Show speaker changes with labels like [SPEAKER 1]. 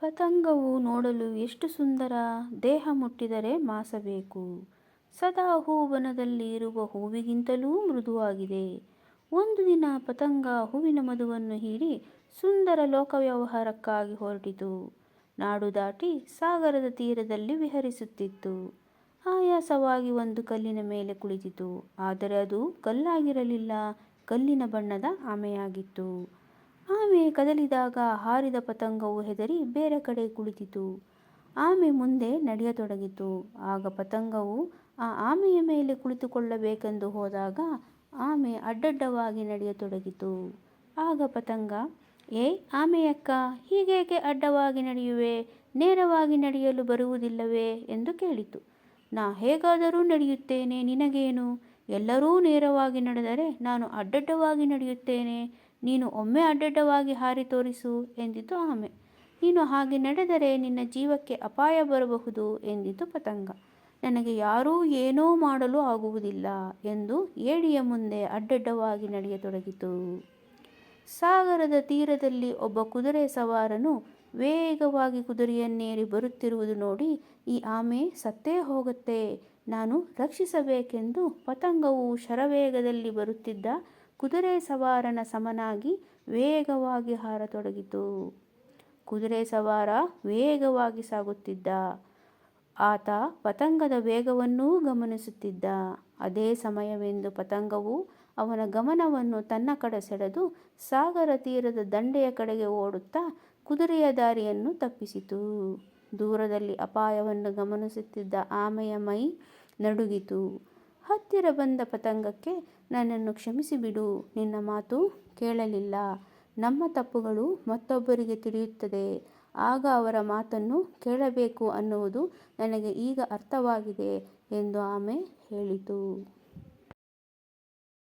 [SPEAKER 1] ಪತಂಗವು ನೋಡಲು ಎಷ್ಟು ಸುಂದರ, ದೇಹ ಮುಟ್ಟಿದರೆ ಮಾಸಬೇಕು. ಸದಾ ಹೂವನದಲ್ಲಿ ಇರುವ ಹೂವಿಗಿಂತಲೂ ಮೃದುವಾಗಿದೆ. ಒಂದು ದಿನ ಪತಂಗ ಹೂವಿನ ಮಧುವನ್ನು ಹೀರಿ ಸುಂದರ ಲೋಕವ್ಯವಹಾರಕ್ಕಾಗಿ ಹೊರಟಿತು. ನಾಡು ದಾಟಿ ಸಾಗರದ ತೀರದಲ್ಲಿ ವಿಹರಿಸುತ್ತಿತ್ತು. ಆಯಾಸವಾಗಿ ಒಂದು ಕಲ್ಲಿನ ಮೇಲೆ ಕುಳಿತಿತು. ಆದರೆ ಅದು ಕಲ್ಲಾಗಿರಲಿಲ್ಲ. ಕಲ್ಲಿನ ಬಣ್ಣದ ಆಮೆಯಾಗಿತ್ತು. ಆಮೆ ಕದಲಿದಾಗ ಹಾರಿದ ಪತಂಗವು ಹೆದರಿ ಬೇರೆ ಕಡೆ ಕುಳಿತಿತು. ಆಮೆ ಮುಂದೆ ನಡೆಯತೊಡಗಿತು. ಆಗ ಪತಂಗವು ಆ ಆಮೆಯ ಮೇಲೆ ಕುಳಿತುಕೊಳ್ಳಬೇಕೆಂದು ಹೋದಾಗ ಆಮೆ ಅಡ್ಡಡ್ಡವಾಗಿ ನಡೆಯತೊಡಗಿತು. ಆಗ ಪತಂಗ, ಏ ಆಮೆಯಕ್ಕ, ಹೀಗೇಕೆ ಅಡ್ಡವಾಗಿ ನಡೆಯುವೆ? ನೇರವಾಗಿ ನಡೆಯಲು ಬರುವುದಿಲ್ಲವೇ? ಎಂದು ಕೇಳಿತು. ನಾ ಹೇಗಾದರೂ ನಡೆಯುತ್ತೇನೆ, ನಿನಗೇನು? ಎಲ್ಲರೂ ನೇರವಾಗಿ ನಡೆದರೆ ನಾನು ಅಡ್ಡಡ್ಡವಾಗಿ ನಡೆಯುತ್ತೇನೆ. ನೀನು ಒಮ್ಮೆ ಅಡ್ಡಡ್ಡವಾಗಿ ಹಾರಿ ತೋರಿಸು ಎಂದಿತು ಆಮೆ. ನೀನು ಹಾಗೆ ನಡೆದರೆ ನಿನ್ನ ಜೀವಕ್ಕೆ ಅಪಾಯ ಬರಬಹುದು ಎಂದಿತು ಪತಂಗ. ನನಗೆ ಯಾರೂ ಏನೋ ಮಾಡಲು ಆಗುವುದಿಲ್ಲ ಎಂದು ಏಡಿಯ ಮುಂದೆ ಅಡ್ಡಡ್ಡವಾಗಿ ನಡೆಯತೊಡಗಿತು ಸಾಗರದ ತೀರದಲ್ಲಿ ಒಬ್ಬ ಕುದುರೆ ಸವಾರನು ವೇಗವಾಗಿ ಕುದುರೆಯನ್ನೇರಿ ಬರುತ್ತಿರುವುದು ನೋಡಿ ಈ ಆಮೆ ಸತ್ತೇ ಹೋಗುತ್ತೆ, ನಾನು ರಕ್ಷಿಸಬೇಕೆಂದು ಪತಂಗವು ಶರವೇಗದಲ್ಲಿ ಬರುತ್ತಿದ್ದ ಕುದುರೆ ಸವಾರನ ಸಮನಾಗಿ ವೇಗವಾಗಿ ಹಾರತೊಡಗಿತು. ಕುದುರೆ ಸವಾರ ವೇಗವಾಗಿ ಸಾಗುತ್ತಿದ್ದ. ಆತ ಪತಂಗದ ವೇಗವನ್ನೂ ಗಮನಿಸುತ್ತಿದ್ದ. ಅದೇ ಸಮಯವೆಂದು ಪತಂಗವು ಅವನ ಗಮನವನ್ನು ತನ್ನ ಕಡೆ ಸೆಳೆದು ಸಾಗರ ತೀರದ ದಂಡೆಯ ಕಡೆಗೆ ಓಡುತ್ತಾ ಕುದುರೆಯ ದಾರಿಯನ್ನು ತಪ್ಪಿಸಿತು. ದೂರದಲ್ಲಿ ಅಪಾಯವನ್ನು ಗಮನಿಸುತ್ತಿದ್ದ ಆಮೆಯ ಮೈ ನಡುಗಿತು. ಹತ್ತಿರ ಬಂದ ಪತಂಗಕ್ಕೆ ನನ್ನನ್ನು ಕ್ಷಮಿಸಿಬಿಡು ನಿನ್ನ ಮಾತು ಕೇಳಲಿಲ್ಲ. ನಮ್ಮ ತಪ್ಪುಗಳು ಮತ್ತೊಬ್ಬರಿಗೆ ತಿಳಿಯುತ್ತದೆ. ಆಗ ಅವರ ಮಾತನ್ನು ಕೇಳಬೇಕು ಅನ್ನುವುದು ನನಗೆ ಈಗ ಅರ್ಥವಾಗಿದೆ ಎಂದು ಆಮೆ ಹೇಳಿತು.